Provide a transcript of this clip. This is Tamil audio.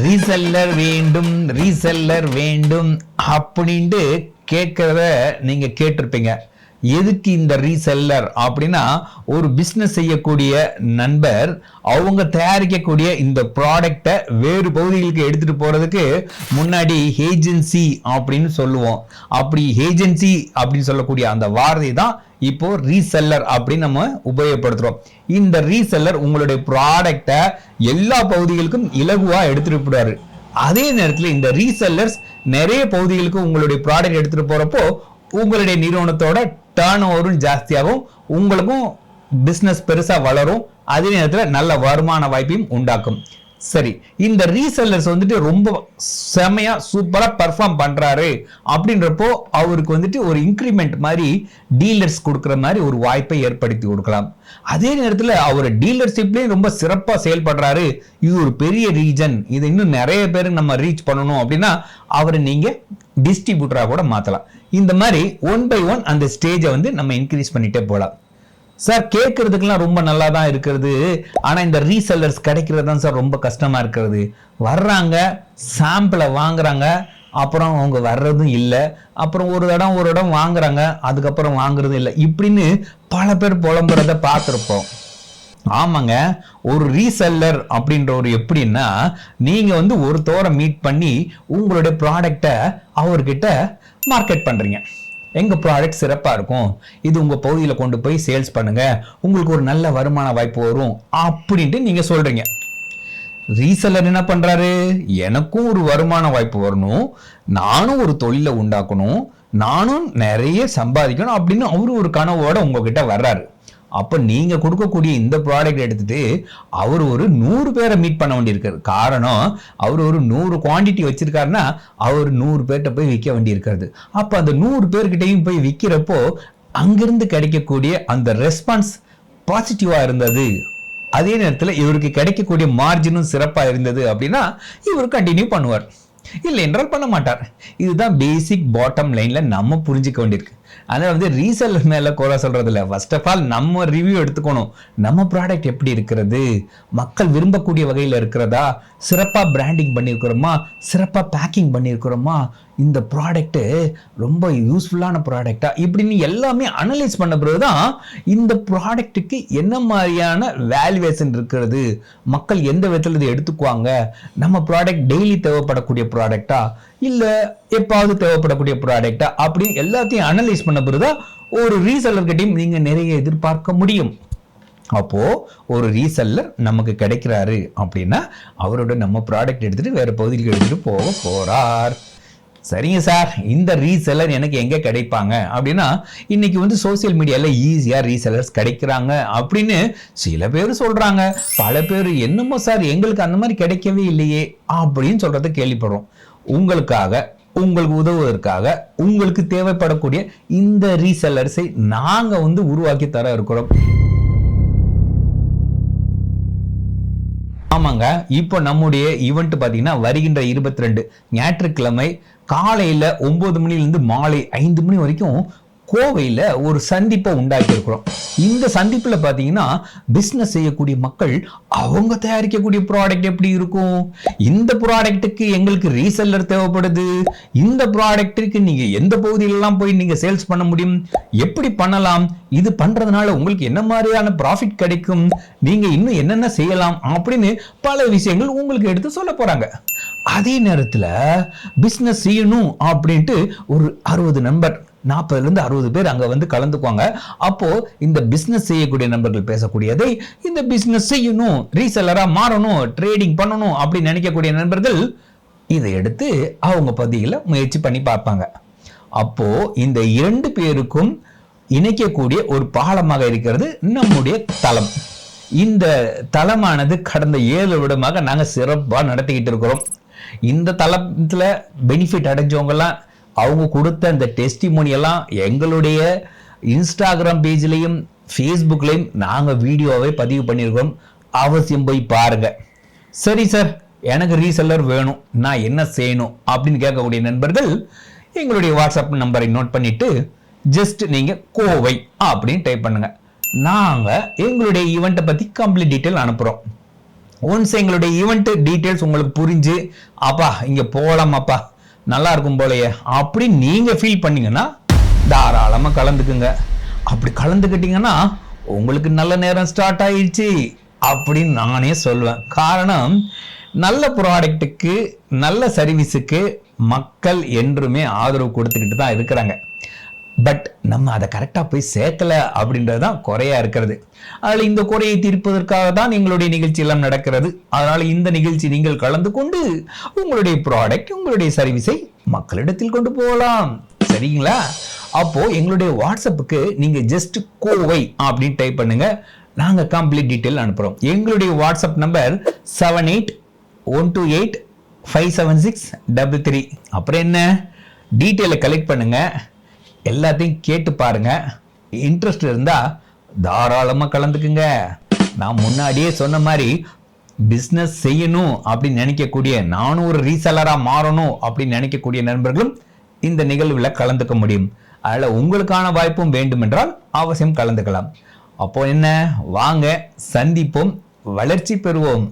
ரீசெல்லர் வேண்டும் ரீசெல்லர் வேண்டும் அப்படின்ட்டு கேட்கறத நீங்க கேட்டிருப்பீங்க. எதுக்கு இந்த ரீசெல்லர் அப்படின்னா ஒரு பிஸ்னஸ் செய்யக்கூடிய நண்பர் அவங்க தயாரிக்கக்கூடிய இந்த ப்ராடக்டை வேறு பகுதிகளுக்கு எடுத்துட்டு போறதுக்கு முன்னாடி ஏஜென்சி அப்படின்னு சொல்லுவோம். அப்படி ஏஜென்சி அப்படின்னு சொல்லக்கூடிய அந்த வார்த்தை தான் இப்போ ரீசெல்லர் அப்படின்னு நம்ம உபயோகப்படுத்துறோம். இந்த ரீசெல்லர் உங்களுடைய ப்ராடக்டை எல்லா பகுதிகளுக்கும் இலகுவா எடுத்துட்டு போடுவாரு அதே நேரத்தில் இந்த ரீசெல்லர்ஸ் நிறைய பகுதிகளுக்கு உங்களுடைய ப்ராடக்ட் எடுத்துட்டு போறப்போ உங்களுடைய நிறுவனத்தோட டேர்ன் ஓவரும் ஜாஸ்தியாகும். உங்களுக்கும் பிஸ்னஸ் பெருசா வளரும். அதே நேரத்தில் நல்ல வருமான வாய்ப்பையும் உண்டாக்கும். சரி இந்த ரீசெல்லர்ஸ் வந்துட்டு ரொம்ப செமையா சூப்பரா பெர்ஃபார்ம் பண்றாரு. அப்படின்றப்போ அவருக்கு வந்துட்டு ஒரு இன்க்ரிமெண்ட் மாதிரி டீலர்ஸ் கொடுக்குற மாதிரி ஒரு வாய்ப்பை ஏற்படுத்தி கொடுக்கலாம். அதே நேரத்தில் அவர் டீலர்ஷிப்லேயும் ரொம்ப சிறப்பாக செயல்படுறாரு. இது ஒரு பெரிய ரீஜன் இது இன்னும் நிறைய பேர் நம்ம ரீச் பண்ணணும் அப்படின்னா அவரை நீங்க டிஸ்ட்ரிபியூட்டராக கூட மாற்றலாம் இந்த மாதிரி ஒன் பை ஒன் அந்த ஸ்டேஜை வந்து நம்ம இன்க்ரீஸ் பண்ணிட்டே போகலாம். சார் கேட்கறதுக்கெல்லாம் ரொம்ப நல்லா தான் இருக்கிறது. ஆனா இந்த ரீசெல்லர்ஸ் கிடைக்கிறது தான் சார் ரொம்ப கஷ்டமா இருக்கிறது. வர்றாங்க சாம்பிளை வாங்குறாங்க அப்புறம் அவங்க வர்றதும் இல்லை. அப்புறம் ஒரு இடம் ஒரு இடம் வாங்குறாங்க அதுக்கப்புறம் வாங்குறதும் இல்லை. இப்படின்னு பல பேர் புலம்புறத பார்த்துருப்போம். ஆமாங்க ஒரு ரீசெல்லர் அப்படின்றவர் எப்படின்னா நீங்கள் வந்து ஒரு தோரை மீட் பண்ணி உங்களுடைய ப்ராடக்டை அவர்கிட்ட மார்க்கெட் பண்றீங்க. எங்கள் ப்ராடக்ட் சிறப்பாக இருக்கும்? இது உங்கள் பகுதியில் கொண்டு போய் சேல்ஸ் பண்ணுங்கள் உங்களுக்கு ஒரு நல்ல வருமான வாய்ப்பு வரும் அப்படின்ட்டு நீங்கள் சொல்கிறீங்க ரீசெல்லர் என்ன பண்ணுறாரு எனக்கும் ஒரு வருமான வாய்ப்பு வரணும். நானும் ஒரு தொழிலை உண்டாக்கணும். நானும் நிறைய சம்பாதிக்கணும் அப்படின்னு அவரு ஒரு கனவோட உங்ககிட்ட வர்றாரு. அப்போ நீங்கள் கொடுக்கக்கூடிய இந்த ப்ராடக்ட் எடுத்துட்டு அவர் ஒரு நூறு பேரை மீட் பண்ண வேண்டியிருக்காரு. காரணம் அவர் ஒரு நூறு குவான்டிட்டி வச்சுருக்காருன்னா அவர் நூறு பேர்கிட்ட போய் விற்க வேண்டியிருக்காரு அப்போ அந்த நூறு பேர்கிட்டையும் போய் விற்கிறப்போ அங்கிருந்து கிடைக்கக்கூடிய அந்த ரெஸ்பான்ஸ் பாசிட்டிவாக இருந்தது. அதே நேரத்தில் இவருக்கு கிடைக்கக்கூடிய மார்ஜினும் சிறப்பாக இருந்தது அப்படின்னா இவர் கண்டினியூ பண்ணுவார். இல்லை என்றால் பண்ண மாட்டார். இதுதான் பேசிக் பாட்டம் லைனில் நம்ம புரிஞ்சுக்க வேண்டியிருக்கு. அதனால் வந்து ரீசெல் மேலே குறை சொல்றது இல்லை. ஃபர்ஸ்ட் ஆஃப் ஆல் நம்ம ரிவ்யூ எடுத்துக்கணும். நம்ம ப்ராடக்ட் எப்படி இருக்கிறது? மக்கள் விரும்பக்கூடிய வகையில் இருக்கிறதா? சிறப்பாக பிராண்டிங் பண்ணியிருக்கிறோமா? சிறப்பாக பேக்கிங் பண்ணியிருக்கிறோமா? இந்த ப்ராடக்ட்டு ரொம்ப யூஸ்ஃபுல்லான ப்ராடக்டா இப்படின்னு எல்லாமே அனலைஸ் பண்ண பிறகு தான் இந்த ப்ராடக்ட்டுக்கு என்ன மாதிரியான வேல்யூவேஷன் இருக்கிறது? மக்கள் எந்த விதத்தில் இதை எடுத்துக்குவாங்க? நம்ம ப்ராடக்ட் டெய்லி தேவைப்படக்கூடிய ப்ராடக்டா இல்லை எப்பாவது தேவைப்படக்கூடிய ப்ராடக்டா அப்படின்னு எல்லாத்தையும் அனலைஸ் பண்ண பிறகுதான் ஒரு ரீசெல்லர்கிட்டையும் நீங்கள் நிறைய எதிர்பார்க்க முடியும். அப்போ ஒரு ரீசெல்லர் நமக்கு கிடைக்கிறாரு அப்படின்னா அவரோட நம்ம ப்ராடக்ட் எடுத்துட்டு வேற பகுதிக்கு எடுத்துட்டு போக போறார். சரிங்க சார் இந்த ரீசெல்லர் எனக்கு எங்கே கிடைப்பாங்க? அப்படின்னா இன்னைக்கு வந்து சோசியல் மீடியாவில் ஈஸியாக ரீசெல்லர்ஸ் கிடைக்கிறாங்க அப்படின்னு சில பேர் சொல்கிறாங்க பல பேர் என்னமோ சார் எங்களுக்கு அந்த மாதிரி கிடைக்கவே இல்லையே அப்படின்னு சொல்கிறத கேள்விப்படுறோம். உங்களுக்காக உங்களுக்கு உதவுவதற்காக உங்களுக்கு தேவைப்படக்கூடிய இந்த ரீசெல்லர்ஸை நாங்கள் வந்து உருவாக்கி தர இருக்கிறோம். ஆமாங்க இப்போ நம்முடைய ஈவெண்ட் பார்த்தீங்கன்னா வருகின்ற இருபத்தி ரெண்டு ஞாயிற்றுக்கிழமை காலையில் ஒன்பது மணிலேருந்து மாலை ஐந்து மணி வரைக்கும் கோவையில் ஒரு சந்திப்பை உண்டாக்கியிருக்கிறோம். இந்த சந்திப்பில் பார்த்தீங்கன்னா பிஸ்னஸ் செய்யக்கூடிய மக்கள் அவங்க தயாரிக்கக்கூடிய ப்ராடக்ட் எப்படி இருக்கும்? இந்த ப்ராடக்ட்டுக்கு எங்களுக்கு ரீசெல்லர் தேவைப்படுது. இந்த ப்ராடக்ட்டுக்கு நீங்கள் எந்த பகுதியிலலாம் போய் நீங்கள் சேல்ஸ் பண்ண முடியும்? எப்படி பண்ணலாம்? இது பண்றதுனால உங்களுக்கு என்ன மாதிரியான ப்ராஃபிட் கிடைக்கும்? நீங்க இன்னும் என்னென்ன செய்யலாம்? அப்படின்னு பல விஷயங்கள் உங்களுக்கு எடுத்து சொல்ல போறாங்க. அதே நேரத்தில் பிஸ்னஸ் செய்யணும் அப்படின்ட்டு ஒரு அறுபது நம்பர் நாற்பதுல இருந்து அறுபது பேர் அங்க வந்து கலந்துக்குவாங்க. அப்போ இந்த பிசினஸ் செய்யக்கூடிய நண்பர்கள் பேசக்கூடியதை இந்த பிசினஸ் செய்யணும் ரீசெல்லரா மாறணும் ட்ரேடிங் பண்ணணும் அப்படின்னு நினைக்கக்கூடிய நண்பர்கள் இதை எடுத்து அவங்க பதிகளை முயற்சி பண்ணி பார்ப்பாங்க. அப்போ இந்த இரண்டு பேருக்கும் இணைக்கக்கூடிய ஒரு பாலமாக இருக்கிறது நம்முடைய தளம். இந்த தளமானது கடந்த ஏழு வருடமாக நாங்கள் சிறப்பாக நடத்திக்கிட்டு இருக்கிறோம். இந்த தளத்தில் பெனிஃபிட் அடைஞ்சவங்கெல்லாம் அவங்க கொடுத்த அந்த டெஸ்டிமோனியெல்லாம் எங்களுடைய இன்ஸ்டாகிராம் பேஜ்லேயும் ஃபேஸ்புக்லேயும் நாங்கள் வீடியோவை பதிவு பண்ணியிருக்கோம் அவசியம் போய் பாருங்கள் சரி சார் எனக்கு ரீசெல்லர் வேணும். நான் என்ன செய்யணும் அப்படின்னு கேட்கக்கூடிய நண்பர்கள் எங்களுடைய வாட்ஸ்அப் நம்பரை நோட் பண்ணிவிட்டு ஜஸ்ட் நீங்கள் கோவை அப்படின்னு டைப் பண்ணுங்கள் நாங்கள் எங்களுடைய ஈவெண்ட்டை பற்றி கம்ப்ளீட் டீட்டெயில் அனுப்புகிறோம் ஒன்ஸ் எங்களுடைய ஈவெண்ட் டீட்டெயில்ஸ் உங்களுக்கு புரிஞ்சு அப்பா இங்கே போகலாம் அப்பா நல்லா இருக்கும் போலயே அப்படி நீங்கள் ஃபீல் பண்ணீங்கன்னா தாராளமாக கலந்துக்குங்க. அப்படி கலந்துக்கிட்டீங்கன்னா உங்களுக்கு நல்ல நேரம் ஸ்டார்ட் ஆயிடுச்சு அப்படின்னு நானே சொல்லுவேன் காரணம் நல்ல ப்ராடக்ட்டுக்கு நல்ல சர்வீஸுக்கு மக்கள் என்றுமே ஆதரவு கொடுத்துக்கிட்டு தான் இருக்கிறாங்க. பட் நம்ம அதை கரெக்டாக போய் சேர்க்கல அப்படின்றது தான் குறையா இருக்கிறது. அதில் இந்த குறையை தீர்ப்பதற்காக தான் எங்களுடைய நிகழ்ச்சியெல்லாம் நடக்கிறது. அதனால் இந்த நிகழ்ச்சி நீங்கள் கலந்து கொண்டு உங்களுடைய ப்ராடக்ட் உங்களுடைய சர்வீஸை மக்களிடத்தில் கொண்டு போகலாம். சரிங்களா? அப்போது எங்களுடைய வாட்ஸ்அப்புக்கு நீங்கள் ஜஸ்ட் கோவை அப்படின்னு டைப் பண்ணுங்கள் நாங்கள் கம்ப்ளீட் டீட்டெயில் அனுப்புகிறோம் எங்களுடைய WhatsApp number seven eight one two eight five seven six double three அப்புறம் என்ன? டீட்டெயிலை கலெக்ட் பண்ணுங்கள் எல்லாத்தையும் கேட்டு பாருங்க. இன்ட்ரெஸ்ட் இருந்தால் தாராளமாக கலந்துக்குங்க. நான் முன்னாடியே சொன்ன மாதிரி பிஸ்னஸ் செய்யணும் அப்படின்னு நினைக்கக்கூடிய நானும் ஒரு ரீசெல்லரா மாறணும் அப்படின்னு நினைக்கக்கூடிய நண்பர்களும் இந்த நிகழ்வில் கலந்துக்க முடியும். அதில் உங்களுக்கான வாய்ப்பும் வேண்டுமென்றால் அவசியம் கலந்துக்கலாம். அப்போ என்ன? வாங்க சந்திப்போம் வளர்ச்சி பெறுவோம்.